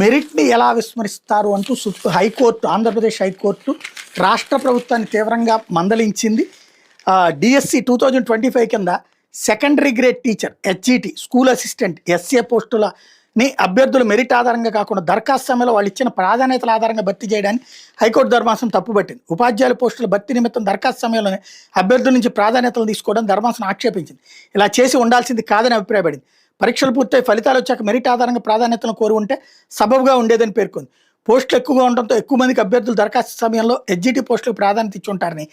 మెరిట్ని ఎలా విస్మరిస్తారు అంటూ supreme high court Andhra Pradesh high court రాష్ట్ర ప్రభుత్వాన్ని తీవ్రంగా మందలించింది. DSC two thousand twenty five కింద secondary grade teacher HET school assistant SA పోస్టులని అభ్యర్థులు మెరిట్ ఆధారంగా కాకుండా దరఖాస్తు సమయంలో వాళ్ళు ఇచ్చిన ప్రాధాన్యతల ఆధారంగా భర్తీ చేయడాన్ని హైకోర్టు ధర్మాసనం తప్పుపట్టింది. ఉపాధ్యాయుల పోస్టుల భర్తీ నిమిత్తం దరఖాస్తు సమయంలోనే అభ్యర్థుల నుంచి ప్రాధాన్యతలు తీసుకోవడం ధర్మాసనం ఆక్షేపించింది. ఇలా చేసి ఉండాల్సింది కాదని అభిప్రాయపడింది. పరీక్షలు పూర్తయి ఫలితాలు వచ్చాక మెరిట్ ఆధారంగా ప్రాధాన్యతను కోరి ఉంటే సబబుగా ఉండేదని పేర్కొంది. పోస్టులు ఎక్కువగా ఉండడంతో ఎక్కువ మందికి అభ్యర్థులు దరఖాస్తు సమయంలో ఎస్జిటి పోస్టులకు ప్రాధాన్యత ఇచ్చి ఉంటారని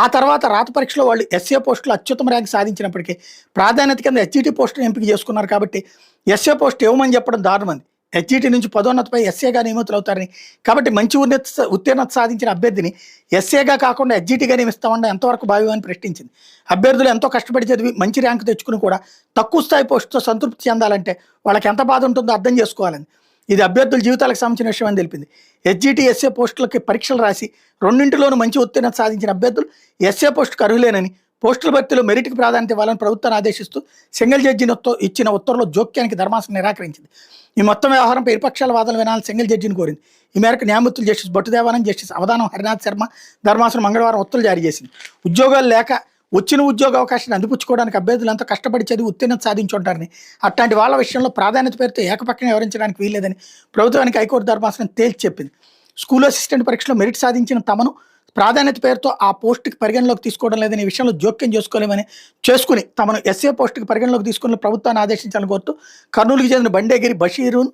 ఆ తర్వాత రాత పరీక్షలో వాళ్ళు ఎస్ఏ పోస్టులు అత్యుత్తమ ర్యాంక్ సాధించినప్పటికీ ప్రాధాన్యత కింద ఎస్జిటి పోస్టును ఎంపిక చేసుకున్నారు కాబట్టి ఎస్ఏ పోస్ట్ ఇవ్వమని చెప్పడం దారుణమంది. హెచ్ఈటీ నుంచి పదోన్నతపై ఎస్ఏగా నియమితులు అవుతారని కాబట్టి మంచి ఉన్నత ఉత్తీర్ణత సాధించిన అభ్యర్థిని ఎస్ఏగా కాకుండా హెచ్ఈటీగా నియమిస్తామని ఎంతవరకు భావ్యమని ప్రశ్నించింది. అభ్యర్థులు ఎంతో కష్టపడి చదివి మంచి ర్యాంకు తెచ్చుకుని కూడా తక్కువ స్థాయి పోస్టుతో సంతృప్తి చెందాలంటే వాళ్ళకి ఎంత బాధ ఉంటుందో అర్థం చేసుకోవాలని. ఇది అభ్యర్థుల జీవితాలకు సంబంధించిన విషయం అని తెలిపింది. ఎస్జిటి ఎస్ఏ పోస్టులకి పరీక్షలు రాసి రెండింటిలోనూ మంచి ఉత్తీర్ణత సాధించిన అభ్యర్థులు ఎస్ఏ పోస్టుకు అర్హులేనని పోస్టుల భర్తీలో మెరిట్కి ప్రాధాన్యత ఇవ్వాలని ప్రభుత్వాన్ని ఆదేశిస్తూ సింగిల్ జడ్జిని ఇచ్చిన ఉత్తర్వులో జోక్యానికి ధర్మాసనం నిరాకరించింది. ఈ మొత్తం వ్యవహారంపై ఇరుపక్షాల వాదనలు వినాలని సింగిల్ జడ్జిని కోరింది. ఈ మేరకు న్యాయమూర్తులు జస్టిస్ బొట్టుదేవానంద్ జస్టిస్ అవధానం హరినాథ్ శర్మ ధర్మాసనం మంగళవారం ఉత్తర్వులు జారీ చేసింది. ఉద్యోగాలు లేక వచ్చిన ఉద్యోగ అవకాశాన్ని అందిపుచ్చుకోవడానికి అభ్యర్థులు ఎంతో కష్టపడి చదివి ఉత్తీర్ణత సాధించుంటారని అట్లాంటి వాళ్ళ విషయంలో ప్రాధాన్యత పేరుతో ఏకపక్షంగా వివరించడానికి వీల్లేదని ప్రభుత్వానికి హైకోర్టు ధర్మాసనం తేల్చి చెప్పింది. స్కూల్ అసిస్టెంట్ పరీక్షలో మెరిట్ సాధించిన తమను ప్రాధాన్యత పేరుతో ఆ పోస్టుకి పరిగణలోకి తీసుకోవడం లేదని ఈ విషయంలో జోక్యం చేసుకోలేమని చేసుకుని తమను ఎస్ఏ పోస్టుకి పరిగణలోకి తీసుకుని ప్రభుత్వాన్ని ఆదేశించాలని కోరుతూ కర్నూలుకి చెందిన బండేగిరి బషీరున్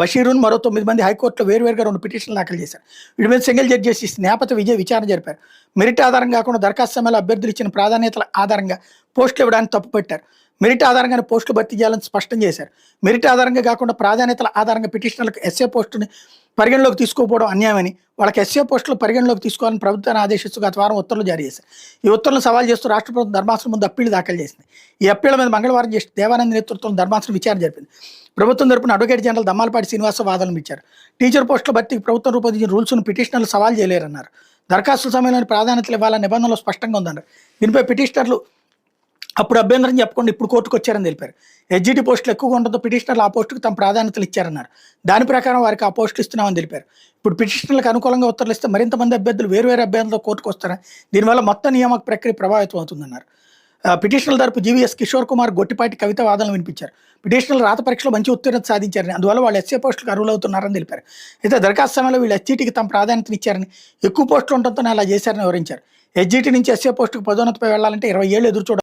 బషీరున్ మరో తొమ్మిది మంది హైకోర్టులో వేరువేరుగా రెండు పిటిషన్లు దాఖలు చేశారు. వీటి మీద సింగిల్ జడ్జి చేసి నేపథ్య విజయ్ విచారణ జరిపారు. మెరిట్ ఆధారంగా కాకుండా దరఖాస్తు సమయంలో అభ్యర్థులు ఇచ్చిన ప్రాధాన్యతల ఆధారంగా పోస్టులు ఇవ్వడానికి తప్పుపెట్టారు. మెరిట్ ఆధారంగానే పోస్టులు భర్తీ చేయాలని స్పష్టం చేశారు. మెరిట్ ఆధారంగా కాకుండా ప్రాధాన్యతల ఆధారంగా పిటిషనర్లకు ఎస్ఏ పోస్టుని పరిగణలోకి తీసుకోకపోవడం అన్యాయమని వాళ్ళకి ఎస్ఏ పోస్టులు పరిగణలోకి తీసుకోవాలని ప్రభుత్వాన్ని ఆదేశిస్తూ గత వారం ఉత్తర్వులు జారీ చేశారు. ఈ ఉత్తర్వులను సవాల్ చేస్తూ రాష్ట్ర ప్రభుత్వం ధర్మాసనం ముందు అప్పీలు దాఖలు చేసింది. ఈ అప్పీల మీద మంగళవారం చేసి దేవానంద నేతృత్వంలో ధర్మాసనం విచారణ జరిపింది. ప్రభుత్వం తరపున అడ్వకేట్ జనరల్ దమ్మాలపాటి శ్రీనివాస వాదనలు ఇచ్చారు. టీచర్ పోస్టుల భర్తీకి ప్రభుత్వం రూపొందించిన రూల్స్ను పిటిషనర్లు సవాల్ చేయలేరన్నారు. దరఖాస్తుల సమయంలో ప్రాధాన్యతలు ఇవ్వాలన్న నిబంధనలు స్పష్టంగా ఉందన్నారు. దీనిపై పిటిషనర్లు అప్పుడు అభ్యంతరం చెప్పకుండా ఇప్పుడు కోర్టుకు వచ్చారని తెలిపారు. హెచ్జిటి పోస్టులు ఎక్కువగా ఉండడంతో పిటిషనర్లు ఆ పోస్టుకు తమ ప్రాధాన్యతలు ఇచ్చారన్నారు. దాని ప్రకారం వారికి ఆ పోస్టులు ఇస్తున్నామని తెలిపారు. ఇప్పుడు పిటిషనర్లకు అనుకూలంగా ఉత్తర్వులు ఇస్తే మరింత మంది అభ్యర్థులు వేరు వేరే అభ్యర్థులతో కోర్టుకు వస్తారని దీనివల్ల మొత్తం నియామక ప్రక్రియ ప్రభావితం అవుతుందన్నారు. పిటిషనల్ తరపు జీవీఎస్ కిషోర్ కుమార్ గొట్టిపాటి కవిత వాదనలు వినిపించారు. పిటిషనల్ రాత పరీక్షలో మంచి ఉత్తీర్ణత సాధించారని అందువల్ల వాళ్ళు ఎస్ఏ పోస్టులకు అర్హులవుతున్నారని తెలిపారు. అయితే దరఖాస్తు సమయంలో వీళ్ళు ఎస్జీటీకి తమ ప్రాధాన్యతనిచ్చారని ఎక్కువ పోస్టులు ఉండటంతో అలా చేశారని వివరించారు. ఎస్జీటీ నుంచి ఎస్ఏ పోస్టుకు పదోన్నతిపై వెళ్ళాలంటే ఇరవై ఏళ్ళు ఎదురు చూడాలి